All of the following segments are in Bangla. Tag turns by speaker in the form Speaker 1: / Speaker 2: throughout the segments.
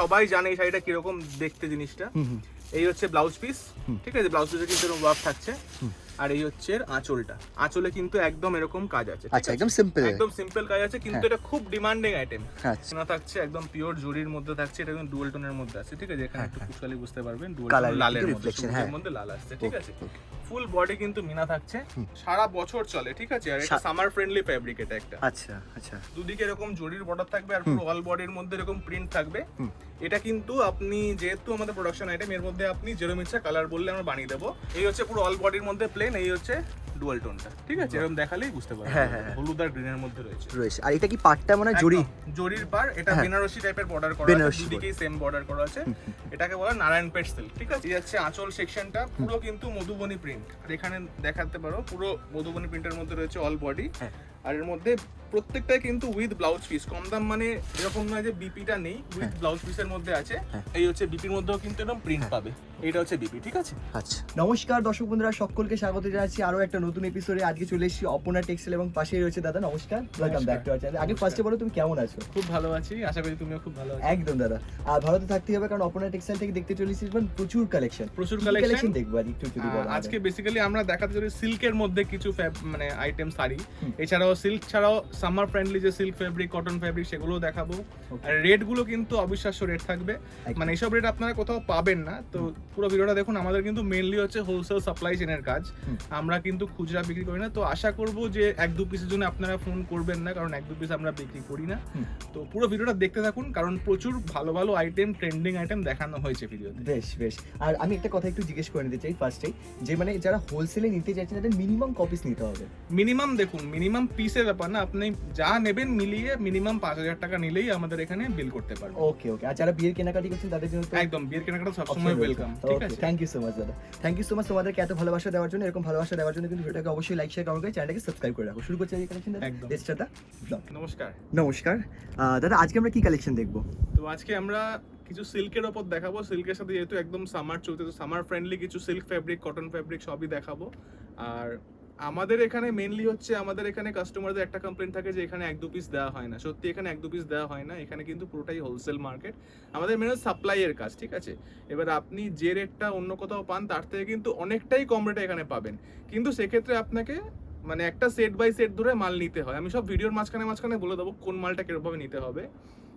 Speaker 1: সবাই জানে এই শাড়িটা কীরকম দেখতে জিনিসটা। এই হচ্ছে ব্লাউজ পিস। ঠিক আছে? ব্লাউজ পিসে কিন্তু এরকম ওয়ার্ক থাকছে। আর এই হচ্ছে এর আঁচলটা। আঁচলে কিন্তু একদম এরকম কাজ আছে
Speaker 2: আচ্ছা একদম সিম্পল
Speaker 1: একদম সিম্পল কাজ আছে কিন্তু
Speaker 2: হ্যাঁ।
Speaker 1: এটা খুব ডিমান্ডিং আইটেম
Speaker 2: আচ্ছা।
Speaker 1: না থাকছে একদম পিওর জরির মধ্যে থাকছে এটা কিন্তু ডুয়াল টোনের মধ্যে আছে ঠিক আছে? এখানে
Speaker 2: হ্যাঁ,
Speaker 1: একটু
Speaker 2: হ্যাঁ।
Speaker 1: কুশালি বুঝতে পারবেন ডুয়াল টোন লালের
Speaker 2: হ্যাঁ।
Speaker 1: মধ্যে লাল আসছে ঠিক আছে। ফুল বডি কিন্তু মিনা থাকছে সারা বছর চলে ঠিক আছে? আর এটা সামার ফ্রেন্ডলি ফ্যাব্রিক এটা একটা।
Speaker 2: আচ্ছা আচ্ছা।
Speaker 1: দুদিকে এরকম জরির বর্ডার থাকবে আর পুরো অল বডির মধ্যে এরকম প্রিন্ট থাকবে। এটা কিন্তু আপনি যেহেতু আমাদের প্রোডাকশন আইটেম এর মধ্যে আপনি যেরকম ইচ্ছা কালার বললে আমরা বানিয়ে দেবো। এই হচ্ছে পুরো অল বডির মধ্যে প্লেন এই হচ্ছে ডুয়াল টোনটা ঠিক আছে? এরকম দেখালেই বুঝতে পারবেন
Speaker 2: হ্যাঁ, হ্যাঁ, হ্যাঁ।
Speaker 1: হলুদ আর গ্রিনের মধ্যে রয়েছে।
Speaker 2: রয়েছে। আর এটা কি পাটটা মানে জড়ি?
Speaker 1: জড়ির জরির পার এটা
Speaker 2: হ্যাঁ।
Speaker 1: বেনারসি টাইপের বর্ডার করা আছে। দুদিকেই সেম বর্ডার করা আছে। এটাকে বলা নারায়ণ পেট সিল্ক ঠিক আছে? এই হচ্ছে আঁচল সেকশনটা পুরো কিন্তু মধুবনী প্রিন্ট আর এখানে দেখাতে পারো পুরো মধুবনী প্রিন্টের মধ্যে রয়েছে অল বডি। আর এর মধ্যে প্রত্যেকটাই কিন্তু উইথ ব্লাউজ পিস কম দাম মানে এরকম নয় যে বিপিটা নেই উইথ ব্লাউজ পিসের মধ্যে আছে।
Speaker 2: হ্যাঁ।
Speaker 1: এই হচ্ছে বিপির মধ্যেও কিন্তু একদম প্রিন্ট পাবে। এটা হচ্ছে বিপি ঠিক আছে?
Speaker 2: আচ্ছা।
Speaker 3: নমস্কার দর্শক বন্ধুরা সকলকে স্বাগত জানাচ্ছি আরও একটা নতুন এপিসোডে আজকে চলে এসেছি অপনা টেক্সটাইল এবং পাশেই রয়েছে দাদা। নমস্কার। Welcome back to our channel আগে ফার্স্টে বলো তুমি কেমন আছো?
Speaker 1: খুব ভালো আছি। আশা করি তুমিও খুব ভালো আছো।
Speaker 3: একদম দাদা। আর ভালো তো থাকতেই হবে কারণ অপনা টেক্সটাইল থেকে দেখতে চলেছি মানে প্রচুর কালেকশন
Speaker 1: প্রচুর
Speaker 3: কালেকশন দেখব আর একটু
Speaker 1: আজকে বেসিক্যালি আমরা দেখাতে চলি সিল্কের মধ্যে কিছু মানে আইটেম শাড়ি।
Speaker 3: হুম।
Speaker 1: এছাড়াও সিল্ক ছাড়াও সামার ফ্রেন্ডলি যে সিল্ক ফেব্রিক কটন ফেব্রিক সেগুলোও দেখাবো। আর রেটগুলো কিন্তু অবিশ্বাস্য রেট থাকবে। মানে এইসব রেট আপনারা কোথাও পাবেন না। তো পুরো ভিডিওটা দেখুন আমাদের কিন্তু মেইনলি হচ্ছে হোলসেল সাপ্লাই চেনের কাজ। আমরা কিন্তু খুচরা বিক্রি করি না। তো আশা করব যে এক দু পিসের জন্য আপনারা ফোন করবেন না কারণ এক দু পিস আমরা বিক্রি করি না। তো পুরো ভিডিওটা দেখতে থাকুন কারণ প্রচুর ভালো ভালো আইটেম ট্রেন্ডিং আইটেম দেখানো হয়েছে ভিডিওতে
Speaker 3: বেশ বেশ। আর আমি একটা কথা একটু জিজ্ঞেস করে নিতে চাই ফার্স্টে যে মানে যারা হোলসেলে নিতে চাইছেন তাদের মিনিমাম কপিস নিতে হবে?
Speaker 1: মিনিমাম দেখুন মিনিমাম পিসের ব্যাপার না আপনি যা নেবেন মিলিয়ে মিনিমাম পাঁচ হাজার টাকা নিলেই আমাদের এখানে বিল করতে পারবেন।
Speaker 3: ওকে ওকে আর যারা বিয়ের কেনাকাটি করছেন তাদের জন্য
Speaker 1: একদম বিয়ের কেনাকাটা সবসময় ওয়েলকাম ঠিক আছে?
Speaker 3: থ্যাংক ইউ সো মাচ দাদা। থ্যাংক ইউ সো মাচ তোমাদেরকে এত ভালোবাসা দেওয়ার জন্য এরকম ভালোবাসা দেওয়ার জন্য কিন্তু ভিডিওটাকে অবশ্যই লাইক শেয়ার কমেন্ট করে চ্যানেলটাকে সাবস্ক্রাইব করে রাখো। শুরু করছি আজকে কালেকশন দাদা। ব্লগ
Speaker 1: নমস্কার।
Speaker 3: নমস্কার। দাদা আজকে আমরা কি কালেকশন দেখব?
Speaker 1: তো আজকে আমরা কিছু সিল্কের ওপর দেখাবো। সিল্কের সাথে যেহেতু একদম সামার চলছে তো সামার ফ্রেন্ডলি কিছু সিল্ক ফেব্রিক কটন ফেব্রিক সবই দেখাবো। আর আমাদের এখানে মেনলি হচ্ছে আমাদের এখানে কাস্টমারদের একটা কমপ্লেন থাকে যে এখানে এক দু পিস দেওয়া হয় না। সত্যি এখানে এক দু পিস দেওয়া হয় না, এখানে কিন্তু পুরোটাই হোলসেল মার্কেট আমাদের মেন সাপ্লাইয়ের কাজ, ঠিক আছে? এবার আপনি যে রেটটা অন্য কোথাও পান, তার থেকে কিন্তু অনেকটাই কম রেটে এখানে পাবেন। কিন্তু সেক্ষেত্রে আপনাকে মানে একটা সেট বাই সেট ধরে মাল নিতে হয়। আমি সব ভিডিওর মাঝখানে মাঝখানে বলে দেবো কোন মালটা কীরকমভাবে নিতে হবে।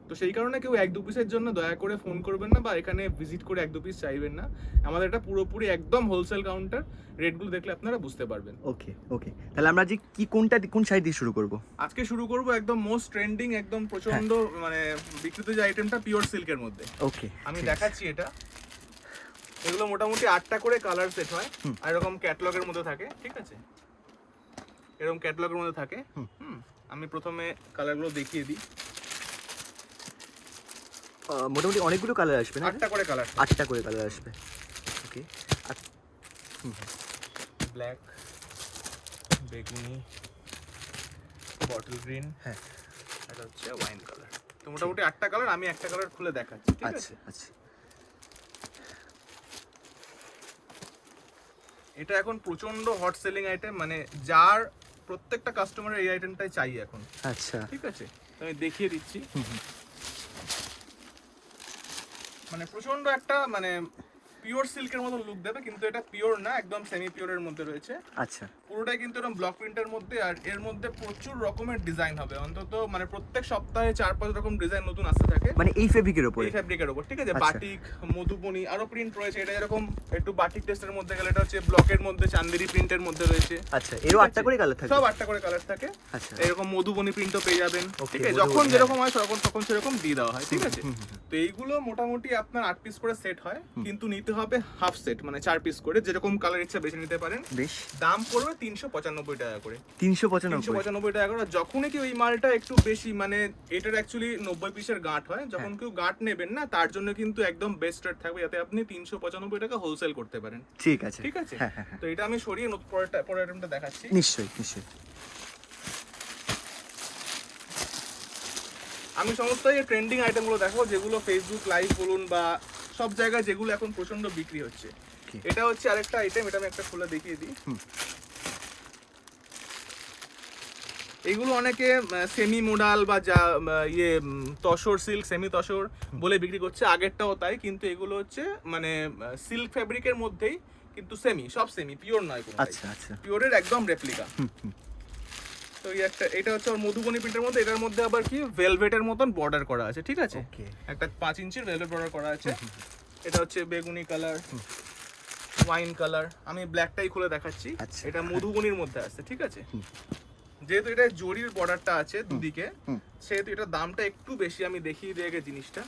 Speaker 1: তো সেই কারণে কেউ এক দু পিসের জন্য দয়া করে ফোন করবেন না বা এখানে ভিজিট করে এক দু পিস চাইবেন না। আমাদের এটা পুরোপুরি একদম হোলসেল কাউন্টার রেটগুলো দেখলে আপনারা বুঝতে পারবেন।
Speaker 3: ওকে ওকে তাহলে আমরা আজকে কি কোনটা কোন সাইড দিয়ে শুরু করব?
Speaker 1: আজকে শুরু করব একদম মোস্ট ট্রেন্ডিং একদম প্রচণ্ড মানে বিক্রিত যে আইটেমটা পিওর সিল্কের মধ্যে।
Speaker 3: ওকে
Speaker 1: আমি দেখাচ্ছি এটা। এগুলো মোটামুটি আটটা করে কালার সেট হয়। আর এরকম ক্যাটলগের মধ্যে থাকে ঠিক আছে? এরকম ক্যাটলগের মধ্যে থাকে।
Speaker 3: হুম।
Speaker 1: আমি প্রথমে কালারগুলো দেখিয়ে দিই।
Speaker 3: মোটামুটি অনেকগুলো কালার আসবে না?
Speaker 1: আটটা করে কালার
Speaker 3: আটটা করে কালার আসবে। ওকে
Speaker 1: ব্ল্যাক বেগুনি বটল গ্রিন
Speaker 3: হ্যাঁ।
Speaker 1: এটা হচ্ছে ওয়াইন কালার তো মোটামুটি আটটা কালার আমি একটা কালার খুলে দেখাচ্ছি ঠিক আছে?
Speaker 3: আচ্ছা আচ্ছা।
Speaker 1: এটা এখন প্রচণ্ড হট সেলিং আইটেম মানে যার প্রত্যেকটা কাস্টমারের এই আইটেমটাই চাই এখন।
Speaker 3: আচ্ছা।
Speaker 1: ঠিক আছে? তো আমি দেখিয়ে দিচ্ছি। মানে প্রচণ্ড একটা মানে পিওর সিল্কের মতো লুক দেবে, কিন্তু এটা পিওর না, একদম সেমি পিওরের মধ্যে রয়েছে।
Speaker 3: আচ্ছা।
Speaker 1: পুরোটাই কিন্তু এরকম ব্লক প্রিন্টের মধ্যে আর এর মধ্যে প্রচুর রকমের ডিজাইন হবে। অন্তত মানে প্রত্যেক সপ্তাহে চার পাঁচ রকম ডিজাইন নতুন আসতে থাকে।
Speaker 3: মানে এই ফেব্রিকের উপরে?
Speaker 1: এই ফ্যাব্রিকের উপর ঠিক আছে?
Speaker 3: আচ্ছা।
Speaker 1: বাটিক মধুবনী আরও প্রিন্ট রয়েছে। এটা এরকম একটু বাটিক টেস্টের মধ্যে গেলে এটা হচ্ছে ব্লকের মধ্যে চান্দেরি প্রিন্টের মধ্যে রয়েছে।
Speaker 3: আচ্ছা এরও আটটা করে কালার থাকবে
Speaker 1: সব আটটা করে কালার থাকে।
Speaker 3: আচ্ছা।
Speaker 1: এরকম মধুবনী প্রিন্টও পেয়ে যাবেন। ঠিক আছে? যখন
Speaker 3: হ্যাঁ।
Speaker 1: যেরকম হয় তখন তখন সেরকম দিয়ে দেওয়া হয় ঠিক আছে। তো এইগুলো মোটামুটি আপনার আট পিস করে সেট হয়। কিন্তু নিতে হবে হাফ সেট মানে চার পিস করে। যেরকম কালার ইচ্ছা বেছে নিতে পারেন।
Speaker 3: বেশ।
Speaker 1: দাম পড়বে তিনশো পঁচানব্বই টাকা করে।
Speaker 3: তিনশো পঁচানব্বই।
Speaker 1: পঁচানব্বই টাকা করে। যখনই কি ওই মালটা একটু বেশি মানে এটার অ্যাকচুয়ালি নব্বই পিসের গাঁট হয় যখন
Speaker 3: হ্যাঁ।
Speaker 1: কেউ গাঁট নেবেন না তার জন্য কিন্তু একদম বেস্ট রেট থাকবে যাতে আপনি তিনশো পঁচানব্বই টাকা হোলসেল করতে পারেন।
Speaker 3: ঠিক আছে।
Speaker 1: ঠিক আছে?
Speaker 3: হ্যাঁ হ্যাঁ
Speaker 1: তো এটা আমি সরিয়ে পরেরটা পরের আইটেমটা দেখাচ্ছি।
Speaker 3: নিশ্চয়ই নিশ্চয়ই।
Speaker 1: আমি সমস্ত এই ট্রেন্ডিং আইটেমগুলো দেখো যেগুলো ফেসবুক লাইভ বলুন বা সব জায়গায় যেগুলো এখন প্রচণ্ড বিক্রি হচ্ছে। এটা হচ্ছে আরেকটা আইটেম এটা আমি একটা খুলে দেখিয়ে দিই
Speaker 3: হুম।
Speaker 1: এগুলো অনেকে সেমি মোডাল বা যা ইয়ে তসর সিল্ক সেমি তসর বলে বিক্রি করছে। আগেরটাও তাই কিন্তু এগুলো হচ্ছে মানে সিল্ক ফ্যাব্রিকের মধ্যেই কিন্তু সেমি সব সেমি পিওর নয় কোনো
Speaker 2: আচ্ছা আচ্ছা।
Speaker 1: পিওরের একদম রেপ্লিকা। তো এই একটা এটা হচ্ছে ওর মধুবনী প্রিন্টের মধ্যে এটার মধ্যে আবার কি ভেলভেটের মতন বর্ডার করা আছে ঠিক আছে? একটা পাঁচ ইঞ্চির ভেলভেট বর্ডার করা আছে। এটা হচ্ছে বেগুনি কালার ওয়াইন কালার আমি ব্ল্যাকটাই খুলে দেখাচ্ছি।
Speaker 2: আচ্ছা।
Speaker 1: এটা মধুবনির মধ্যে আছে ঠিক আছে। যেহেতু এটা জরির বর্ডারটা আছে দুদিকে সেহেতু এটা দামটা একটু বেশি আমি দেখিয়ে দিয়ে আগে জিনিসটা।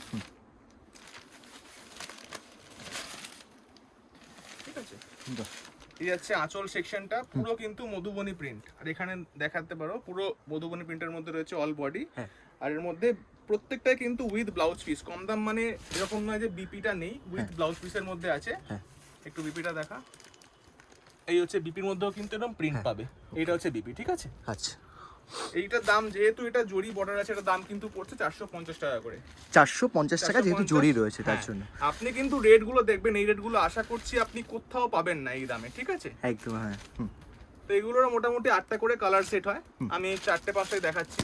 Speaker 1: ঠিক আছে। এই হচ্ছে আঁচল সেকশনটা পুরো কিন্তু মধুবনী প্রিন্ট আর এখানে দেখাতে পারো পুরো মধুবনী প্রিন্টের মধ্যে রয়েছে অল বডি
Speaker 2: হ্যাঁ।
Speaker 1: আর এর মধ্যে প্রত্যেকটাই কিন্তু উইথ ব্লাউজ পিস কম দাম মানে এরকম নয় যে বিপিটা নেই উইথ ব্লাউজ পিসের মধ্যে আছে।
Speaker 2: হ্যাঁ।
Speaker 1: একটু বিপিটা দেখা। এই হচ্ছে বিপির মধ্যেও কিন্তু এরকম প্রিন্ট
Speaker 2: হ্যাঁ।
Speaker 1: পাবে। এইটা হচ্ছে বিপি ঠিক আছে?
Speaker 2: আচ্ছা।
Speaker 1: এইটার দাম যেহেতু এটা জরি বর্ডার আছে এটার দাম কিন্তু পড়ছে চারশো পঞ্চাশ টাকা করে।
Speaker 2: চারশো পঞ্চাশ টাকা যেহেতু
Speaker 1: 450
Speaker 2: জড়ি রয়েছে তার
Speaker 1: হ্যাঁ।
Speaker 2: জন্য।
Speaker 1: আপনি কিন্তু রেটগুলো দেখবেন এই রেটগুলো আশা করছি আপনি কোথাও পাবেন না এই দামে ঠিক আছে?
Speaker 2: একদম হ্যাঁ
Speaker 1: তো এগুলোর মোটামুটি আটটা করে কালার সেট হয়। আমি চারটে পাঁচটাই দেখাচ্ছি।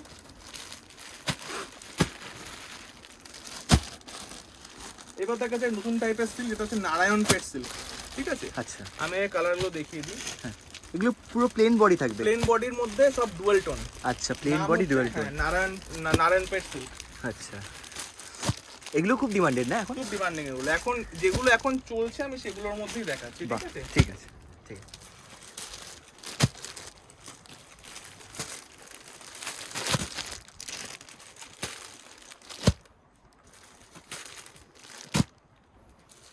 Speaker 1: এবার দেখা যায় নতুন টাইপের সিল যেটা হচ্ছে নারায়ণ পেট সিল্ক ঠিক আছে?
Speaker 2: আচ্ছা।
Speaker 1: আমি কালারগুলো দেখিয়ে দিই।
Speaker 2: এগুলো পুরো প্লেন বডি থাকবে।
Speaker 1: প্লেন বডির মধ্যে সব ডুয়াল টোন
Speaker 2: আচ্ছা plain body dual tone
Speaker 1: Narayan Narayanpet silk
Speaker 2: আচ্ছা। এগুলো খুব ডিমান্ডেড না এখন?
Speaker 1: খুব ডিমান্ডিং এগুলো। এখন যেগুলো এখন চলছে আমি সেগুলোর মধ্যেই দেখাচ্ছি ঠিক আছে?
Speaker 2: ঠিক আছে ঠিক আছে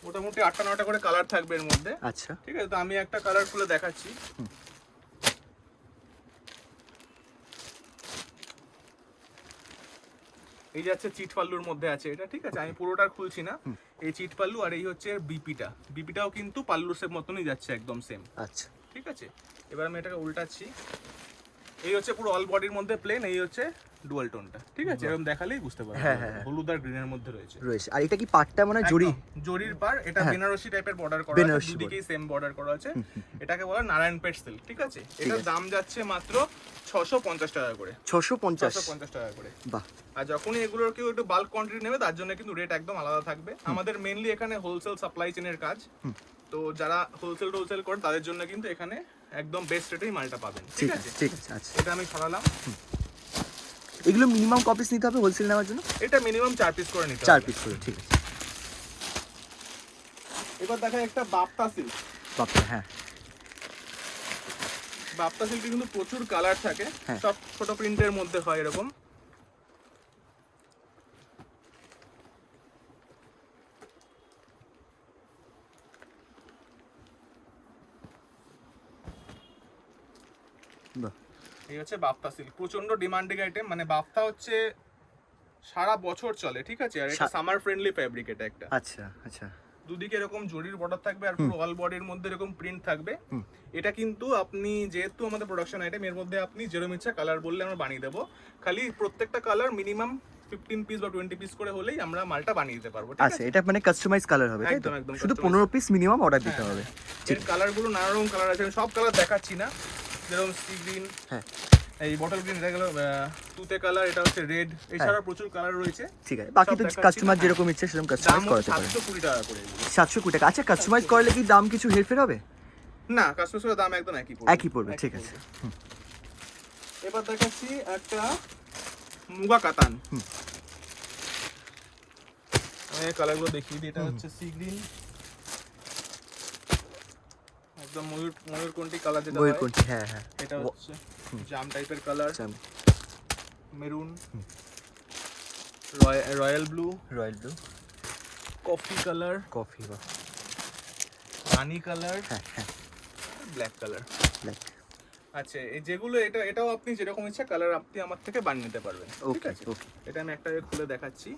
Speaker 1: মোটামুটি আটটা নটা করে কালার থাকবে এর মধ্যে।
Speaker 2: আচ্ছা।
Speaker 1: ঠিক আছে তো আমি একটা কালার খুলে দেখাচ্ছি। এই যাচ্ছে চিট পাল্লুর মধ্যে আছে এটা ঠিক আছে? আমি পুরোটা খুলছি না। এই চিট পাল্লু আর এই হচ্ছে বিপিটা। বিপিটাও কিন্তু পাল্লু সেপ মতনই যাচ্ছে একদম সেম
Speaker 2: আচ্ছা।
Speaker 1: ঠিক আছে? এবার আমি এটাকে উল্টাচ্ছি। এই হচ্ছে পুরো অল বডির মধ্যে প্লেন এই হচ্ছে ডুয়াল টোনটা ঠিক আছে? এরকম দেখালেই বুঝতে পারবে।
Speaker 2: হ্যাঁ, হ্যাঁ, হ্যাঁ।
Speaker 1: হলুদ আর গ্রিনের মধ্যে রয়েছে।
Speaker 2: রয়েছে। আর এটা কি পাটটা মানে
Speaker 1: একদম, জরির পার এটা
Speaker 2: হ্যাঁ।
Speaker 1: বেনারসি টাইপের বর্ডার করা আছে। দুদিকেই সেম বর্ডার করা আছে। এটাকে বলা নারায়ণ পেট সিল্ক ঠিক আছে? এটার দাম যাচ্ছে মাত্র ছশো পঞ্চাশ টাকা করে।
Speaker 2: ছশো পঞ্চাশ।
Speaker 1: ছশো পঞ্চাশ টাকা করে।
Speaker 2: বাহ।
Speaker 1: আর যখনই এগুলোর কেউ একটু বাল্ক কোয়ান্টিটি নেবে তার জন্য কিন্তু রেট একদম আলাদা থাকবে। আমাদের মেনলি এখানে হোলসেল সাপ্লাই চেনের কাজ। তো যারা হোলসেল টোলসেল করে তাদের জন্য কিন্তু এখানে একদম বেস্ট রেটেই মালটা পাবেন। ঠিক আছে?
Speaker 2: ঠিক আছে আচ্ছা।
Speaker 1: এটা আমি ছড়ালাম
Speaker 2: এগুলো মিনিমাম কপিস নিতে হবে হোলসেল নেওয়ার জন্য?
Speaker 1: এটা মিনিমাম চার পিস করে নিতে
Speaker 2: চার পিস করে ঠিক আছে।
Speaker 1: এবার দেখা একটা বাপ্তা সিল্ক
Speaker 2: বাপ্তা হ্যাঁ।
Speaker 1: বাপ্তা সিল্কে কিন্তু প্রচুর কালার থাকে।
Speaker 2: হ্যাঁ।
Speaker 1: সব ছোট প্রিন্টের মধ্যে হয় এরকম
Speaker 2: বাহ
Speaker 1: এই হচ্ছে বাফতা সিল্ক প্রচণ্ড ডিমান্ডিং আইটেম মানে বাফতা হচ্ছে সারা বছর চলে ঠিক আছে? আর এটা সামার ফ্রেন্ডলি ফ্যাব্রিক এটা একটা।
Speaker 2: আচ্ছা আচ্ছা।
Speaker 1: দুদিকে এরকম জরির বর্ডার থাকবে আর পুরো অল বডির মধ্যে এরকম প্রিন্ট থাকবে। এটা কিন্তু আপনি যেহেতু আমাদের প্রোডাকশন আইটেম এর মধ্যে আপনি যেরকম ইচ্ছা কালার বললে আমরা বানিয়ে দেবো। খালি প্রত্যেকটা কালার মিনিমাম ফিফটিন পিস বা টোয়েন্টি পিস করে হলেই আমরা মালটা বানিয়ে দিতে পারব ঠিক
Speaker 2: আচ্ছা এটা মানে কাস্টমাইজ কালার হবে
Speaker 1: একদম, একদম
Speaker 2: শুধু পনেরো পিস মিনিমাম অর্ডার দিতে
Speaker 1: হ্যাঁ,
Speaker 2: হবে।
Speaker 1: এর কালারগুলো নানা রকম কালার আছে আমি সব কালার দেখাচ্ছি না। যেরকম সি গ্রিন
Speaker 2: হ্যাঁ।
Speaker 1: এই বটল গ্রিন এটা গেল তুতে কালার এটা হচ্ছে রেড এছাড়া প্রচুর কালার রয়েছে।
Speaker 2: ঠিক আছে। বাকি তো কাস্টমার যেরকম ইচ্ছে সেরকম কাস্টমাইজ করাতে পারে
Speaker 1: সাতশো কুড়ি টাকা করে এগুলো।
Speaker 2: সাতশো কুড়ি টাকা। আচ্ছা কাস্টমাইজ করলে কি দাম কিছু হেরফের হবে?
Speaker 1: না কাস্টমার দাম একদম একই পড়বে।
Speaker 2: একই পড়বে, ঠিক আছে।
Speaker 1: এবার দেখাচ্ছি একটা মুগা কাতান। আমি কালারগুলো দেখিয়ে দিই। এটা হচ্ছে সি গ্রিন একদম ময়ূর ময়ূরকণ্ঠী কালার যেটা
Speaker 2: কোনটি হ্যাঁ হ্যাঁ
Speaker 1: এটা হচ্ছে জাম টাইপের colour maroon royal blue
Speaker 2: royal blue
Speaker 1: coffee colour
Speaker 2: coffee বা
Speaker 1: রানি কালার
Speaker 2: হ্যাঁ হ্যাঁ।
Speaker 1: ব্ল্যাক কালার
Speaker 2: ব্ল্যাক
Speaker 1: আচ্ছা এই যেগুলো এটা এটাও আপনি যেরকম ইচ্ছা কালার আপনি আমার থেকে বানিয়ে নিতে পারবেন।
Speaker 2: ওকে ওকে
Speaker 1: এটা আমি একটা খুলে দেখাচ্ছি।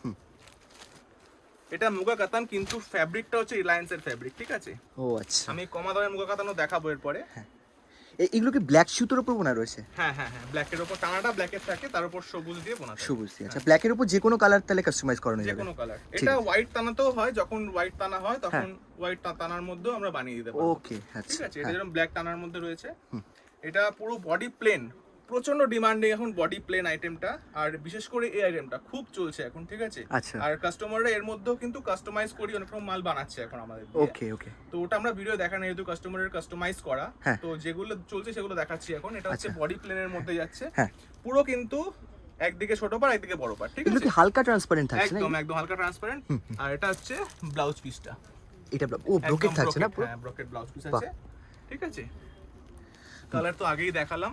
Speaker 1: এটা মুগা কাতান কিন্তু ফ্যাব্রিকটা হচ্ছে রিলায়েন্সের ফ্যাব্রিক ঠিক আছে?
Speaker 2: ও আচ্ছা।
Speaker 1: আমি কমা দামের মুগা কাতানও দেখাবো এরপরে।
Speaker 2: এ- এগুলো কি ব্ল্যাক সুতোর উপর বোনা রয়েছে?
Speaker 1: হ্যাঁ হ্যাঁ হ্যাঁ ব্ল্যাকের উপর টানাটা ব্ল্যাকের থাকে তার উপর সবুজ দিয়ে বোনা
Speaker 2: সবুজ দিয়ে আচ্ছা। ব্ল্যাকের উপর যে কোনো কালার তাহলে কাস্টমাইজ করানো
Speaker 1: যে
Speaker 2: যাবে
Speaker 1: কোনো কালার এটা। হোয়াইট টানাতেও হয় যখন হোয়াইট টানা হয় তখন হোয়াইট টানার মধ্যেও আমরা বানিয়ে দিতে পারব।
Speaker 2: ওকে
Speaker 1: ঠিক
Speaker 2: আচ্ছা
Speaker 1: আছে এটা
Speaker 2: হ্যাঁ।
Speaker 1: যেরকম ব্ল্যাক টানার মধ্যে রয়েছে। এটা পুরো বডি প্লেন প্রচণ্ড ডিমান্ডিং এখন বডি প্লেন আইটেমটা আর বিশেষ করে এই আইটেমটা খুব চলছে এখন ঠিক আছে?
Speaker 2: আচ্ছা।
Speaker 1: আর কাস্টমাররা এর মধ্যেও কিন্তু কাস্টমাইজ করি অনেক রকম মাল বানাচ্ছে এখন আমাদের
Speaker 2: ওকে ওকে
Speaker 1: তো ওটা আমরা ভিডিও দেখানো যেহেতু কাস্টমারের কাস্টমাইজ করা
Speaker 2: হ্যাঁ।
Speaker 1: তো যেগুলো চলছে সেগুলো দেখাচ্ছি এখন। এটা হচ্ছে
Speaker 2: আচ্ছা।
Speaker 1: বডি প্লেনের মধ্যে যাচ্ছে।
Speaker 2: হ্যাঁ।
Speaker 1: পুরো কিন্তু একদিকে ছোট পার একদিকে বড় পার ঠিক আছে?
Speaker 2: হালকা ট্রান্সপারেন্ট থাকছে না
Speaker 1: একদম একদম হালকা ট্রান্সপারেন্ট। আর এটা হচ্ছে ব্লাউজ পিসটা
Speaker 2: এটা ও ব্রোকেট থাকছে না পুরো?
Speaker 1: হ্যাঁ ব্রোকেট ব্লাউজ পিস আছে। ঠিক আছে? কালার তো আগেই দেখালাম।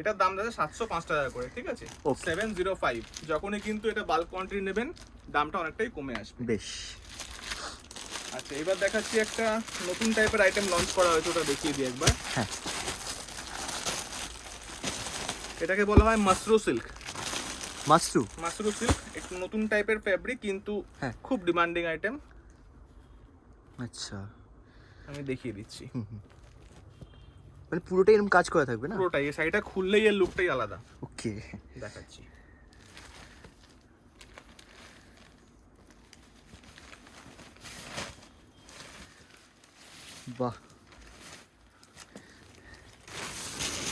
Speaker 1: এটার দাম যাচ্ছে সাতশো পাঁচ টাকা করে ঠিক আছে. Seven zero five. যখনই কিন্তু এটা বাল্ক কোয়ান্টিটি নেবেন দামটা অনেকটাই কমে আসবে।
Speaker 2: বেশ।
Speaker 1: আচ্ছা এবার দেখাচ্ছি একটা নতুন টাইপের আইটেম লঞ্চ করা হয়েছে ওটা দেখিয়ে দিই একবার।
Speaker 2: হ্যাঁ।
Speaker 1: এটাকে বলা হয় মাসরু সিল্ক
Speaker 2: মাসরু?
Speaker 1: মাসরু সিল্ক একটু নতুন টাইপের ফ্যাব্রিক কিন্তু
Speaker 2: হ্যাঁ।
Speaker 1: খুব ডিমান্ডিং আইটেম
Speaker 2: আচ্ছা।
Speaker 1: আমি দেখিয়ে দিচ্ছি।
Speaker 2: মানে পুরোটাই এরকম কাজ করা থাকবে না?
Speaker 1: পুরোটাই এই শাড়িটা খুললেই এর লুকটাই আলাদা।
Speaker 2: ওকে।
Speaker 1: দেখাচ্ছি।
Speaker 2: বাহ।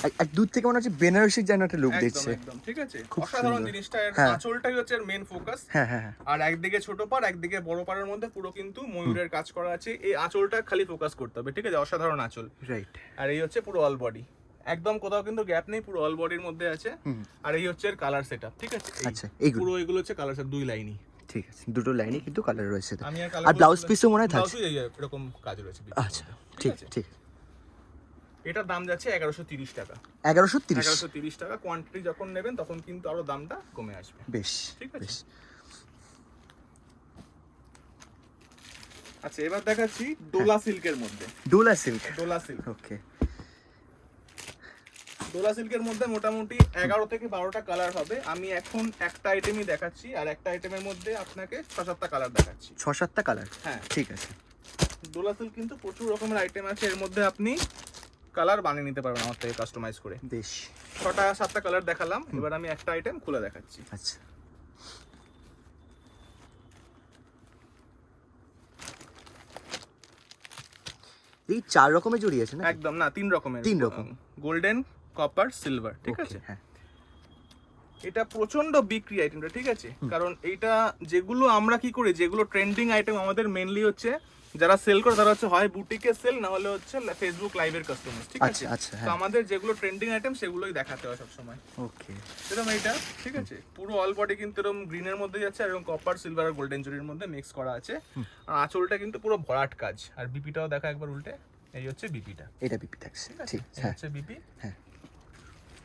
Speaker 2: এক- দূর থেকে মনে হচ্ছে বেনারসির যেন একটা লুক
Speaker 1: একদম ঠিক আছে?
Speaker 2: খুব
Speaker 1: অসাধারণ জিনিসটা এর
Speaker 2: হ্যাঁ।
Speaker 1: আঁচলটাই হচ্ছে এর মেন ফোকাস
Speaker 2: হ্যাঁ হ্যাঁ
Speaker 1: আর একদিকে ছোট পার একদিকে বড় পাড়ের মধ্যে পুরো কিন্তু ময়ূরের কাজ করা আছে। এই আঁচলটা খালি ফোকাস করতে হবে ঠিক আছে? অসাধারণ আঁচল।
Speaker 2: রাইট
Speaker 1: আর এই হচ্ছে পুরো অল বডি একদম কোথাও কিন্তু গ্যাপ নেই পুরো অল বডির মধ্যে আছে। আর এই হচ্ছে এর কালার সেটআপ ঠিক আছে?
Speaker 2: আচ্ছা, এইগুলো।
Speaker 1: পুরো এগুলো হচ্ছে কালার সেট দুই লাইনই
Speaker 2: ঠিক আছে দুটো লাইনে কিন্তু কালার রয়েছে।
Speaker 1: আর
Speaker 2: ব্লাউজ পিসও মনে হয় থাকছে।
Speaker 1: এরকম কাজ রয়েছে।
Speaker 2: আচ্ছা ঠিক
Speaker 1: আছে?
Speaker 2: ঠিক।
Speaker 1: এটার দাম যাচ্ছে এগারোশো তিরিশ টাকা।
Speaker 2: এগারোশো তিরিশ?
Speaker 1: এগারোশো তিরিশ টাকা। কোয়ান্টিটি যখন নেবেন তখন কিন্তু আরও দামটা কমে আসবে।
Speaker 2: বেশ
Speaker 1: ঠিক আছে। আচ্ছা এবার দেখাচ্ছি ডোলা সিল্কের মধ্যে।
Speaker 2: ডোলা সিল্ক।
Speaker 1: ডোলা সিল্ক।
Speaker 2: ওকে।
Speaker 1: ডোলা সিল্কের মধ্যে মোটামুটি এগারো থেকে বারোটা কালার হবে। আমি এখন একটা আইটেমই দেখাচ্ছি আর একটা আইটেমের মধ্যে আপনাকে ছ সাতটা কালার দেখাচ্ছি।
Speaker 2: ছ সাতটা কালার?
Speaker 1: হ্যাঁ।
Speaker 2: ঠিক আছে।
Speaker 1: ডোলা সিল্ক কিন্তু প্রচুর রকমের আইটেম আছে। এর মধ্যে আপনি কালার বানিয়ে নিতে পারবেন আমার থেকে কাস্টমাইজ করে।
Speaker 2: বেশ।
Speaker 1: ছটা সাতটা কালার দেখালাম এবার আমি একটা আইটেম খুলে দেখাচ্ছি।
Speaker 2: আচ্ছা। এই চার রকমের জড়ি আছে না
Speaker 1: একদম না তিন রকমের।
Speaker 2: তিন রকম।
Speaker 1: গোল্ডেন কপার সিলভার ঠিক আছে?
Speaker 2: হ্যাঁ।
Speaker 1: এটা প্রচণ্ড বিক্রি আইটেমটা ঠিক আছে? কারণ এইটা যেগুলো আমরা কি করি যেগুলো ট্রেন্ডিং আইটেম আমাদের মেনলি হচ্ছে যারা সেল করে তারা হচ্ছে হয় বুটিকে সেল না হলে হচ্ছে ফেসবুক লাইভের কাস্টমার ঠিক আছে?
Speaker 2: আচ্ছা, আচ্ছা,
Speaker 1: তো
Speaker 2: হ্যাঁ।
Speaker 1: আমাদের যেগুলো ট্রেন্ডিং আইটেম সেগুলোই দেখাতে হয় সবসময়।
Speaker 2: ওকে
Speaker 1: এরকম এইটা ঠিক আছে? পুরো অল বডি কিন্তু এরকম গ্রিনের মধ্যে যাচ্ছে আর এরকম কপার সিলভার আর গোল্ডেন জরির মধ্যে মিক্স করা আছে। আর আঁচলটা কিন্তু পুরো ভরাট কাজ। আর বিপিটাও দেখা একবার উল্টে এই হচ্ছে বিপিটা
Speaker 2: এটা বিপি থাকছে
Speaker 1: ঠিক আছে? বিপি
Speaker 2: হ্যাঁ।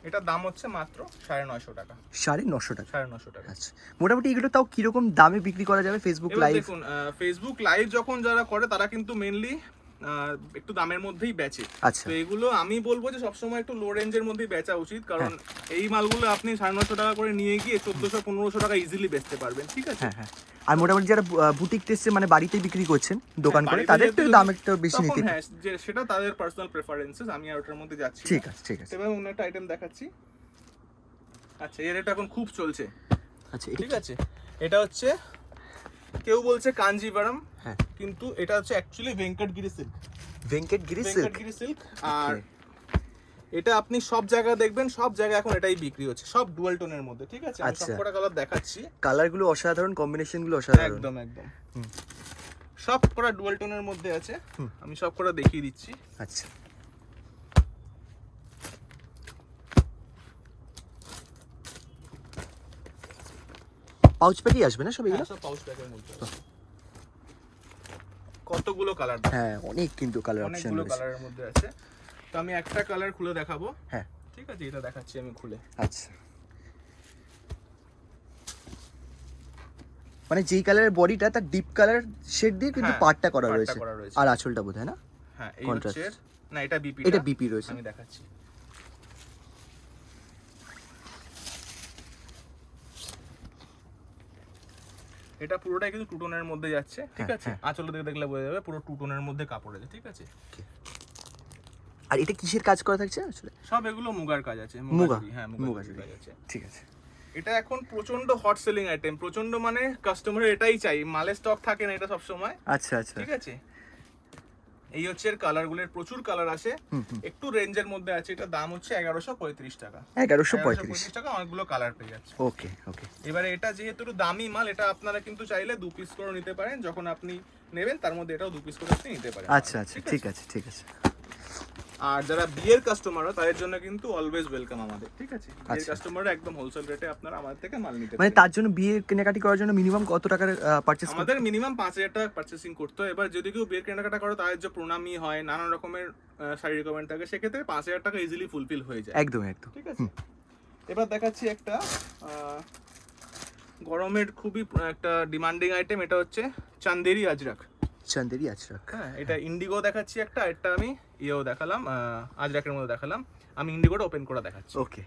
Speaker 1: এটার দাম হচ্ছে মাত্র সাড়ে নয়শো টাকা।
Speaker 2: সাড়ে নশো টাকা?
Speaker 1: সাড়ে নশো টাকা।
Speaker 2: আচ্ছা। মোটামুটি এগুলো তাও কীরকম দামে বিক্রি করা যাবে ফেসবুক লাইভ
Speaker 1: দেখুন ফেসবুক লাইভ যখন যারা করে তারা কিন্তু মেনলি একটু দামের মধ্যেই বেচে।
Speaker 2: আচ্ছা।
Speaker 1: তো এগুলো আমি বলব যে সবসময় একটু লো রেঞ্জের মধ্যেই বেচা উচিত কারণ এই মালগুলো আপনি সাড়ে নশো টাকা করে নিয়ে গিয়ে চোদ্দশো পনেরোশো টাকা ইজিলি বেচতে পারবেন ঠিক আছে?
Speaker 2: হ্যাঁ হ্যাঁ। আর মোটামুটি যারা বুটিক টেস্টে মানে বাড়িতে বিক্রি করছেন দোকান করে তাদের একটু দাম একটু বেশি নিতে
Speaker 1: হ্যাঁ যে সেটা তাদের পার্সোনাল প্রেফারেন্সেস আমি আর ওটার মধ্যে যাচ্ছি
Speaker 2: ঠিক আছে ঠিক আছে।
Speaker 1: এবার অন্য একটা আইটেম দেখাচ্ছি। আচ্ছা এর এটা এখন খুব চলছে।
Speaker 2: আচ্ছা
Speaker 1: ঠিক আছে? এটা হচ্ছে কেউ বলছে কাঞ্জিভারম
Speaker 2: হ্যাঁ।
Speaker 1: কিন্তু এটা হচ্ছে actually Venkatagiri silk
Speaker 2: Venkatagiri silk
Speaker 1: Venkatagiri silk আর এটা আপনি সব জায়গায় দেখবেন সব জায়গায় এখন এটাই বিক্রি হচ্ছে সব ডুয়াল টোনের মধ্যে ঠিক আছে? আমি
Speaker 2: আচ্ছা।
Speaker 1: সবকটা কালার দেখাচ্ছি।
Speaker 2: কালারগুলো অসাধারণ কম্বিনেশনগুলো অসাধারণ।
Speaker 1: একদম একদম। সব কটা ডুয়াল টোনের মধ্যে আছে। আমি সব কটা দেখিয়ে দিচ্ছি।
Speaker 2: আচ্ছা। পাউচ প্যাকই আসবে না সব এগুলো?
Speaker 1: হ্যাঁ, সব পাউচ মধ্যে। কতগুলো কালার
Speaker 2: হ্যাঁ অনেক কিন্তু কালার অপশন
Speaker 1: অনেকগুলো কালারের মধ্যে আছে। তো আমি একটা কালার খুলে দেখাবো।
Speaker 2: হ্যাঁ।
Speaker 1: ঠিক আছে এটা দেখাচ্ছি আমি খুলে।
Speaker 2: আচ্ছা। মানে যেই কালারের বডিটা তার ডিপ কালার শেড দিয়ে কিন্তু
Speaker 1: হ্যাঁ,
Speaker 2: পার্টটা করা রয়েছে।
Speaker 1: করা রয়েছে।
Speaker 2: আর আঁচলটা বোধ হয় না?
Speaker 1: হ্যাঁ এই হচ্ছে না এটা বিপি
Speaker 2: এটা বিপি রয়েছে।
Speaker 1: আমি দেখাচ্ছি। এটা পুরোটাই কিন্তু টুটনের মধ্যে যাচ্ছে ঠিক
Speaker 2: হ্যাঁ,
Speaker 1: আছে? আঁচলের দিকে দেখলে বোঝা যাবে পুরো টুটনের মধ্যে কাপড় আছে ঠিক আছে?
Speaker 2: আর এটা কিসের কাজ করা থাকছে আসলে?
Speaker 1: সব এগুলো মুগার কাজ আছে
Speaker 2: মুগা?
Speaker 1: হ্যাঁ
Speaker 2: মুগা
Speaker 1: মুগা কাজ আছে।
Speaker 2: ঠিক আছে।
Speaker 1: এটা এখন প্রচণ্ড হট সেলিং আইটেম প্রচণ্ড মানে কাস্টমারের এটাই চাই মালের স্টক থাকে না এটা সব সময়
Speaker 2: আচ্ছা আচ্ছা।
Speaker 1: ঠিক আছে? এই হচ্ছে এর কালারগুলোর প্রচুর কালার আছে। একটু রেঞ্জের মধ্যে আছে এটা দাম হচ্ছে এগারোশো পঁয়ত্রিশ টাকা।
Speaker 2: এগারোশো পঁয়ত্রিশ।
Speaker 1: 1135 টাকা অনেকগুলো কালার পেয়ে যাচ্ছে।
Speaker 2: ওকে ওকে
Speaker 1: এবারে এটা যেহেতু একটু দামি মাল এটা আপনারা কিন্তু চাইলে দু পিস করে নিতে পারেন। যখন আপনি নেবেন তার মধ্যে এটাও দু পিস করে আপনি নিতে পারেন।
Speaker 2: আচ্ছা আচ্ছা ঠিক আছে ঠিক আছে।
Speaker 1: আর যারা বিয়ের কাস্টমার তাদের জন্য কিন্তু অলওয়েজ ওয়েলকাম আমাদের ঠিক আছে? বিয়ের
Speaker 2: আচ্ছা।
Speaker 1: কাস্টমাররা একদম হোলসেল রেটে আপনারা আমাদের থেকে মাল নিতে
Speaker 2: মানে তার জন্য বিয়ে কেনাকাটি করার জন্য মিনিমাম কত টাকার পারচেস
Speaker 1: আমাদের মিনিমাম পাঁচ হাজার টাকা পার্চেসিং করতে হয়। এবার যদি কেউ বিয়ের কেনাকাটা করে তাদের যে প্রণামী হয় নানান রকমের শাড়ি রিকমেন্ড থাকে সেক্ষেত্রে পাঁচ হাজার টাকা ইজিলি ফুলফিল হয়ে যায়।
Speaker 2: একদম একদম।
Speaker 1: ঠিক আছে? এবার দেখাচ্ছি একটা গরমের খুবই একটা ডিমান্ডিং আইটেম এটা হচ্ছে চান্দেরি আজরাক।
Speaker 2: চান্দেরি আচ্ছা
Speaker 1: হ্যাঁ এটা ইন্ডিগো দেখাচ্ছি একটা একটা আমি ইয়েও দেখালাম আজরাকের মধ্যে দেখালাম। আমি ইন্ডিগোটা ওপেন করে দেখাচ্ছি।
Speaker 2: ওকে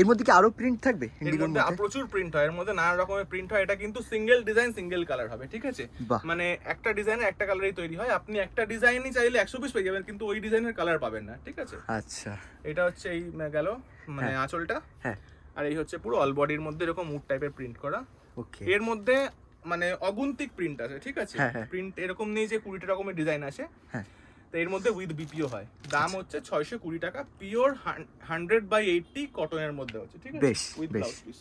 Speaker 2: এর মধ্যে কি আরও প্রিন্ট থাকবে ইন্ডিগোর
Speaker 1: মধ্যে প্রচুর প্রিন্ট হয়। এর মধ্যে নানা রকমের প্রিন্ট হয়। এটা কিন্তু সিঙ্গেল ডিজাইন সিঙ্গেল কালার হবে ঠিক আছে? মানে একটা ডিজাইনে একটা কালারই তৈরি হয়। আপনি একটা ডিজাইনই চাইলে একশো পিস পেয়ে যাবেন কিন্তু ওই ডিজাইনের কালার পাবেন না ঠিক আছে?
Speaker 2: আচ্ছা।
Speaker 1: এটা হচ্ছে এই গেল মানে
Speaker 2: হ্যাঁ।
Speaker 1: আঁচলটা।
Speaker 2: হ্যাঁ।
Speaker 1: আর এই হচ্ছে পুরো অল বডির মধ্যে এরকম উড টাইপের প্রিন্ট করা। এর মধ্যে মানে অগুন্তিক প্রিন্ট আছে ঠিক আছে?
Speaker 2: হ্যাঁ, হ্যাঁ।
Speaker 1: প্রিন্ট এরকম নেই যে কুড়িটা রকমের ডিজাইন আছে
Speaker 2: হ্যাঁ।
Speaker 1: তো এর মধ্যে উইথ বিপিও হয়। দাম
Speaker 2: আচ্ছা।
Speaker 1: হচ্ছে ছয়শো কুড়ি টাকা পিওর হান্ড্রেড বাই এইটটি কটনের মধ্যে হচ্ছে ঠিক আছে? উইথ ব্লাউজ পিস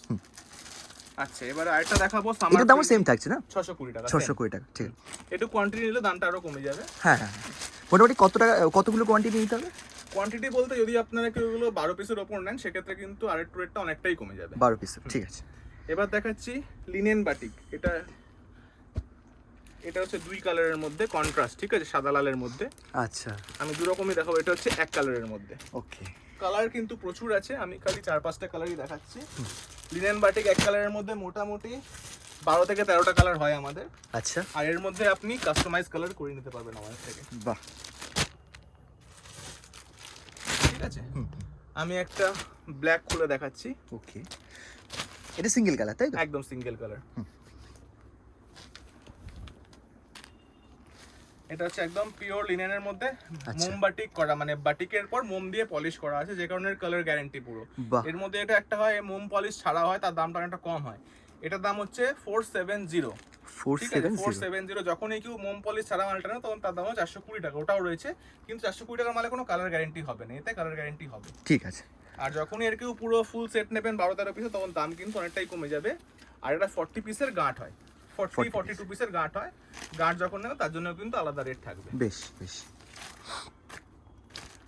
Speaker 1: আচ্ছা এবার আরেকটা দেখাবো
Speaker 2: দামও সেম থাকছে না?
Speaker 1: ছশো কুড়ি টাকা
Speaker 2: ছশো কুড়ি টাকা ঠিক।
Speaker 1: একটু কোয়ান্টিটি নিলে দামটা আরও কমে যাবে।
Speaker 2: হ্যাঁ হ্যাঁ হ্যাঁ। মোটামুটি কত টাকা কতগুলো কোয়ান্টিটি নিতে হবে?
Speaker 1: কোয়ান্টিটি বলতে যদি আপনারা কেউ এগুলো পিসের ওপর নেন সেক্ষেত্রে কিন্তু আরেকটু রেটটা অনেকটাই কমে যাবে।
Speaker 2: বারো পিস ঠিক আছে।
Speaker 1: এবার দেখাচ্ছি লিনেন বাটিক এটা এটা হচ্ছে দুই কালারের মধ্যে কন্ট্রাস্ট ঠিক আছে? সাদা লালের মধ্যে।
Speaker 2: আচ্ছা।
Speaker 1: আমি দু রকমই দেখাবো এটা হচ্ছে এক কালারের মধ্যে।
Speaker 2: ওকে।
Speaker 1: কালার কিন্তু প্রচুর আছে আমি খালি চার পাঁচটা কালারই দেখাচ্ছি। লিনেন বাটিক এক কালারের মধ্যে মোটামুটি বারো থেকে তেরোটা কালার হয় আমাদের।
Speaker 2: আচ্ছা।
Speaker 1: আর এর মধ্যে আপনি কাস্টমাইজ কালার করে নিতে পারবেন আমাদের থেকে।
Speaker 2: বাহ।
Speaker 1: ঠিক আছে? আমি একটা ব্ল্যাক খুলে দেখাচ্ছি।
Speaker 2: ওকে। এটা সিঙ্গেল কালার তাই তো?
Speaker 1: একদম সিঙ্গেল কালার এটা হচ্ছে একদম পিওর লিনেনের মধ্যে
Speaker 2: আচ্ছা।
Speaker 1: মোম বাটিক করা মানে বাটিকের পর মোম দিয়ে পলিশ করা আছে যে কারণে কালার গ্যারান্টি পুরো। এর মধ্যে এটা একটা হয় মোম পলিশ ছাড়া হয় তার দামটা অনেকটা কম হয়। এটার দাম হচ্ছে four seven zero
Speaker 2: four seven zero
Speaker 1: যখনই কেউ মোম পলিশ ছাড়া মালটা নেয় তখন তার দাম চারশো কুড়ি টাকা ওটাও রয়েছে। কিন্তু চারশো কুড়ি টাকার মালে কোনো কালার গ্যারান্টি হবে না এতে কালার গ্যারান্টি হবে।
Speaker 2: ঠিক আছে।
Speaker 1: আর যখনই এর কেউ পুরো ফুল সেট নেবেন বারো তেরো পিসে তখন দাম কিন্তু অনেকটাই কমে যাবে। আর এটা ফর্টি পিসের গাঁট হয়। ফর্টি
Speaker 2: 40
Speaker 1: ফর্টি টু পিসের গাঁট হয়। গাঁট যখন নেবে তার জন্য কিন্তু আলাদা রেট থাকবে।
Speaker 2: বেশ বেশ।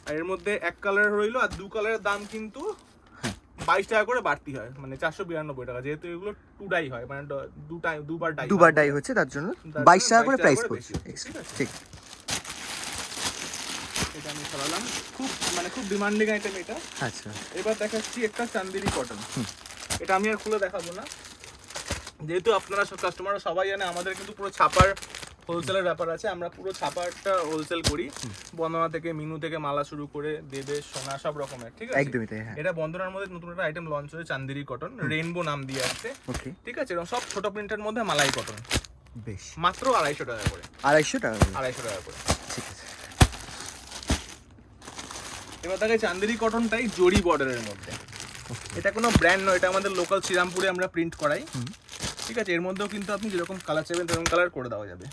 Speaker 1: আর এর মধ্যে এক কালার রইল আর দু কালারের দাম কিন্তু বাইশ টাকা করে বাড়তি হয় মানে চারশো বিরানব্বই টাকা। যেহেতু এগুলো টু ডাই হয় মানে ড- দু টাই দুবার ডাই
Speaker 2: দুবার ডাই হচ্ছে তার জন্য বাইশ টাকা করে প্রাইস পড়ছে।
Speaker 1: ঠিক আছে?
Speaker 2: ঠিক।
Speaker 1: এটা আমি সরালাম। মানে খুব ডিমান্ডিং আইটেম এটা।
Speaker 2: আচ্ছা।
Speaker 1: এবার দেখাচ্ছি একটা চান্দেরি কটন এটা আমি আর খুলে দেখাবো না। যেহেতু আপনারা সব কাস্টমাররা সবাই জানে আমাদের কিন্তু পুরো ছাপার হোলসেলের ব্যাপার আছে। আমরা পুরো ছাপারটা হোলসেল করি। বন্দনা থেকে মিনু থেকে মালা শুরু করে দেবে সোনা সব রকমের ঠিক আছে?
Speaker 2: একদমই তাই হ্যাঁ।
Speaker 1: এটা বন্দনার মধ্যে নতুন একটা আইটেম লঞ্চ হয়েছে চান্দেরি কটন রেইনবো নাম দিয়ে আছে। ঠিক আছে? এরকম সব ছোট প্রিন্টের মধ্যে মালাই কটন
Speaker 2: বেশ।
Speaker 1: মাত্র আড়াইশো টাকা করে।
Speaker 2: আড়াইশো টাকা
Speaker 1: আড়াইশো টাকা করে
Speaker 2: ঠিক আছে
Speaker 1: এবার দেখে চান্দেরি কটনটাই জরি বর্ডারের মধ্যে। এটা কোনো ব্র্যান্ড নয় এটা আমাদের লোকাল শ্রীরামপুরে আমরা প্রিন্ট করাই। ঠিক আছে এর মধ্যেও কিন্তু আপনি যেরকম কালার চাইবেন সেরকম কালার করে দেওয়া যাবে।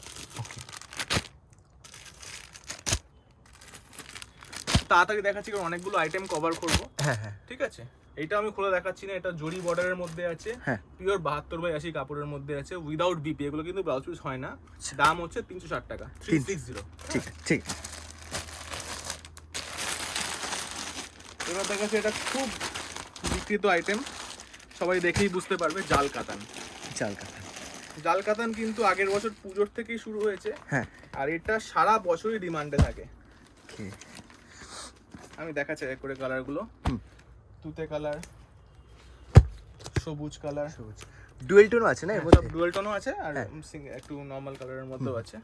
Speaker 1: তাড়াতাড়ি দেখাচ্ছি কারণ অনেকগুলো আইটেম কভার করব।
Speaker 2: হ্যাঁ হ্যাঁ।
Speaker 1: ঠিক আছে? এটা আমি খুলে দেখাচ্ছি না এটা জরি বর্ডারের মধ্যে আছে।
Speaker 2: হ্যাঁ।
Speaker 1: পিওর বাহাত্তর বাই আশি কাপড়ের মধ্যে আছে উইদাউট বিপি এগুলো কিন্তু ব্লাউজ পিস হয় না।
Speaker 2: আচ্ছা।
Speaker 1: দাম হচ্ছে তিনশো ষাট টাকা থ্রি সিক্স জিরো
Speaker 2: ঠিক ঠিক।
Speaker 1: এবার দেখা যাচ্ছে এটা খুব বিকৃত আইটেম সবাই দেখেই বুঝতে পারবে জাল কাতান।
Speaker 2: চাল কাটা
Speaker 1: জাল কাতান কিন্তু আগের বছর পুজোর থেকেই শুরু হয়েছে।
Speaker 2: হ্যাঁ।
Speaker 1: আর এটা সারা বছরই ডিমান্ডে থাকে। আমি দেখাচ্ছি এক করে কালারগুলো। তুতে কালার সবুজ কালার
Speaker 2: সবুজ। ডুয়েল টোনও আছে না এর
Speaker 1: সব
Speaker 2: মধ্যে?
Speaker 1: ডুয়েল টোনও আছে আর
Speaker 2: হ্যাঁ।
Speaker 1: একটু নর্মাল কালারের মধ্যেও আছে।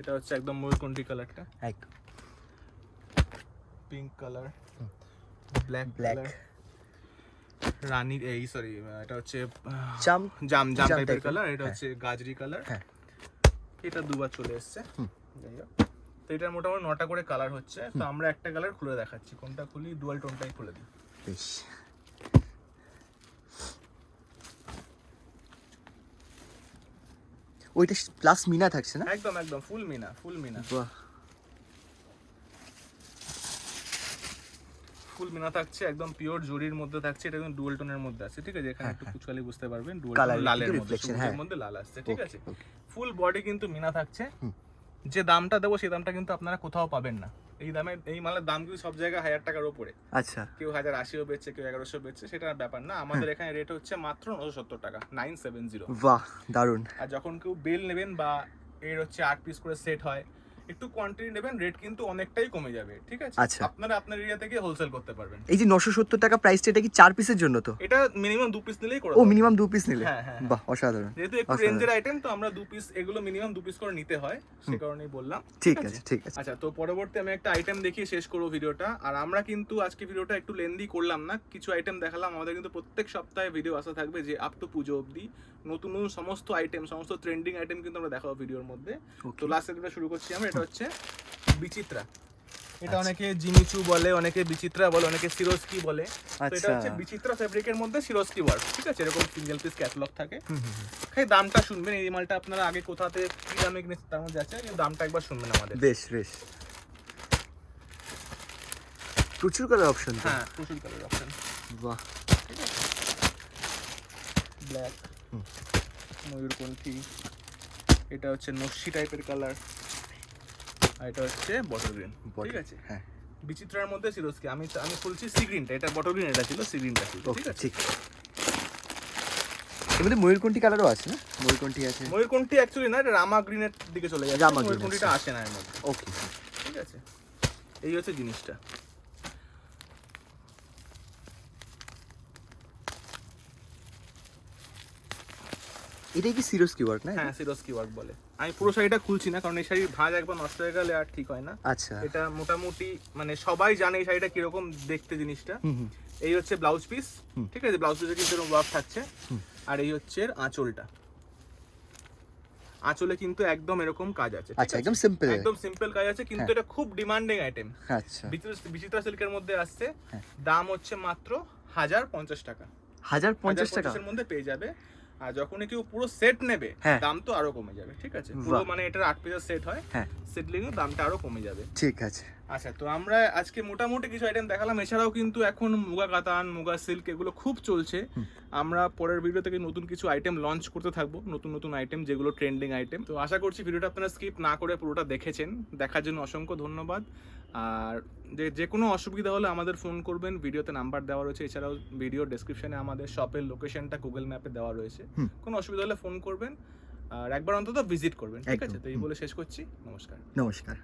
Speaker 1: এটা হচ্ছে একদম ময়ূরকণ্ঠী কালারটা
Speaker 2: একদম
Speaker 1: পিঙ্ক কালার ব্ল্যাক. ব্ল্যাক রানী এই সরি এটা হচ্ছে জাম জাম
Speaker 2: জাম
Speaker 1: টাইপের কালার এটা
Speaker 2: হ্যাঁ।
Speaker 1: হচ্ছে গাজরি কালার
Speaker 2: হ্যাঁ।
Speaker 1: এটা দুবার চলে এসেছে। তো এটার মোটামুটি নটা করে কালার হচ্ছে। তো আমরা একটা কালার খুলে দেখাচ্ছি। কোনটা খুলি? ডুয়াল টোনটাই খুলে দিই।
Speaker 2: বেশ। ওইটা প্লাস মিনা থাকছে না?
Speaker 1: একদম একদম ফুল মিনা ফুল মিনা।
Speaker 2: বাহ।
Speaker 1: ফুল মিনা থাকছে একদম পিওর জরির মধ্যে থাকছে এটা কিন্তু ডুয়েল টোনের মধ্যে আছে ঠিক আছে? এখানে একটু কুচকালি বুঝতে পারবেন ডুয়েল লালের মধ্যে
Speaker 2: হ্যাঁ।
Speaker 1: মধ্যে লাল আসছে ঠিক আছে? ফুল বডি কিন্তু মিনা থাকছে। যে দামটা দেবো সেই দামটা কিন্তু আপনারা কোথাও পাবেন না। এই দামে এই মালের দাম কিন্তু সব জায়গায় হাজার টাকার উপরে
Speaker 2: আচ্ছা।
Speaker 1: কেউ হাজার আশিও বেচছে কেউ এগারোশো বেচছে সেটা ব্যাপার না। আমাদের এখানে রেট হচ্ছে মাত্র নশো সত্তর টাকা নাইন সেভেন জিরো
Speaker 2: বাহ দারুণ।
Speaker 1: আর যখন কেউ বেল নেবেন বা এর হচ্ছে আট পিস করে সেট হয় একটু কোয়ান্টিটি নেবেন রেট কিন্তু অনেকটাই কমে যাবে ঠিক আছে?
Speaker 2: আচ্ছা।
Speaker 1: আপনারা আপনার এরিয়া থেকে হোলসেল করতে পারবেন।
Speaker 2: এই যে নশো সত্তর টাকা প্রাইসটা এটা কি চার পিসের জন্য তো?
Speaker 1: এটা মিনিমাম দু পিস নিলেই করে
Speaker 2: ও মিনিমাম দু পিস নিলে?
Speaker 1: হ্যাঁ, হ্যাঁ, হ্যাঁ।
Speaker 2: বাহ অসাধারণ।
Speaker 1: যেহেতু একটু রেঞ্জের আইটেম তো আমরা দু পিস এগুলো মিনিমাম দু পিস করে নিতে হয় সে কারণেই বললাম
Speaker 2: ঠিক আছে? ঠিক আছে।
Speaker 1: আচ্ছা তো পরবর্তী আমি একটা আইটেম দেখিয়ে শেষ করব ভিডিওটা আর আমরা কিন্তু আজকে ভিডিওটা একটু লেন্দি করলাম না কিছু আইটেম দেখালাম আমাদের কিন্তু প্রত্যেক সপ্তাহে ভিডিও আসা থাকবে যে আপ টু পুজো অবধি নতুন নতুন সমস্ত আইটেম সমস্ত ট্রেন্ডিং আইটেম কিন্তু আমরা দেখাবো ভিডিওর মধ্যে। তো লাস্ট শুরু করছি আমরা এটা হচ্ছে? বিচিত্রা। এটা
Speaker 2: আচ্ছা।
Speaker 1: অনেকে জিমিচু বলে অনেকে বিচিত্রা বলে অনেকে সিরোস্কি বলে। তো এটা
Speaker 2: আচ্ছা।
Speaker 1: হচ্ছে বিচিত্রা ফেব্রিকের মধ্যে সিরোস্কি ওয়ার্ক ঠিক আছে? এরকম সিঙ্গেল পিস ক্যাটালগ থাকে। খালি দামটা শুনবেন এই মালটা আপনারা আগে কোথাতে কি দামে কিনেছেন তার মধ্যে আছে দামটা একবার শুনবেন আমাদের।
Speaker 2: বেশ বেশ। প্রচুর কালার অপশন
Speaker 1: হ্যাঁ প্রচুর কালার অপশন
Speaker 2: বাহ।
Speaker 1: ব্ল্যাক
Speaker 2: হুম।
Speaker 1: এটা হচ্ছে নস্যি টাইপের কালার আর এটা হচ্ছে বটল গ্রিন ঠিক আছে?
Speaker 2: হ্যাঁ।
Speaker 1: বিচিত্রার মধ্যে সিরোজকে আমি আমি বলছি সি গ্রিনটা এটা বটল গ্রিন এটা ছিল সি গ্রিনটা ছিল ঠিক আছে?
Speaker 2: ঠিক। মধ্যে ময়ূরকণ্ঠী কালারও আছে না? ময়ূরকণ্ঠী আছে।
Speaker 1: ময়ূরকণ্ঠী অ্যাকচুয়ালি না এটা রামা গ্রিনের দিকে চলে যাচ্ছে
Speaker 2: রামা
Speaker 1: ময়ূরকণ্ঠীটা আসে না এর মধ্যে।
Speaker 2: ওকে
Speaker 1: ঠিক আছে? এই হচ্ছে জিনিসটা।
Speaker 2: এটাই কি সিরোস্কি ওয়ার্ক না
Speaker 1: হ্যাঁ সিরোস্কি ওয়ার্ক বলে। আমি পুরো শাড়িটা খুলছি না কারণ এই শাড়ির ভাঁজ একবার নষ্ট হয়ে গেলে আর ঠিক হয় না।
Speaker 2: আচ্ছা।
Speaker 1: এটা মোটামুটি মানে সবাই জানে এই শাড়িটা কীরকম দেখতে জিনিসটা। এই হচ্ছে ব্লাউজ পিস। ঠিক আছে? ব্লাউজ পিসে কিন্তু এরকম ওয়ার্ক থাকছে। আর এই হচ্ছে আঁচলটা। আঁচলে কিন্তু একদম এরকম কাজ আছে
Speaker 2: আচ্ছা একদম সিম্পল
Speaker 1: একদম সিম্পল কাজ আছে কিন্তু
Speaker 2: হ্যাঁ।
Speaker 1: এটা খুব ডিমান্ডিং আইটেম
Speaker 2: আচ্ছা।
Speaker 1: বিচিত্রা সিল্কের মধ্যে আসছে।
Speaker 2: হ্যাঁ।
Speaker 1: দাম হচ্ছে মাত্র হাজার পঞ্চাশ টাকা।
Speaker 2: হাজার পঞ্চাশ
Speaker 1: হাজার
Speaker 2: টাকা?
Speaker 1: পঞ্চাশের মধ্যে পেয়ে যাবে। আর যখনই কেউ পুরো সেট নেবে
Speaker 2: হ্যাঁ।
Speaker 1: দাম তো আরও কমে যাবে ঠিক আছে? পুরো মানে এটার আট পিসের সেট হয়
Speaker 2: হ্যাঁ।
Speaker 1: সেট নিলেও দামটা আরও কমে যাবে।
Speaker 2: ঠিক আছে।
Speaker 1: আচ্ছা তো আমরা আজকে মোটামুটি কিছু আইটেম দেখালাম। এছাড়াও কিন্তু এখন মুগা কাতান মুগা সিল্ক এগুলো খুব চলছে। আমরা পরের ভিডিও থেকে নতুন কিছু আইটেম লঞ্চ করতে থাকব নতুন নতুন আইটেম যেগুলো ট্রেন্ডিং আইটেম তো আশা করছি ভিডিওটা আপনারা স্কিপ না করে পুরোটা দেখেছেন। দেখার জন্য অসংখ্য ধন্যবাদ। আর যে যে কোনো অসুবিধা হলে আমাদের ফোন করবেন ভিডিওতে নাম্বার দেওয়া রয়েছে এছাড়াও ভিডিও ডেসক্রিপশনে আমাদের শপের লোকেশনটা গুগল ম্যাপে দেওয়া রয়েছে। কোনো অসুবিধা হলে ফোন করবেন আর একবার অন্তত ভিজিট করবেন ঠিক আছে? তো এই বলে শেষ করছি নমস্কার।
Speaker 2: নমস্কার।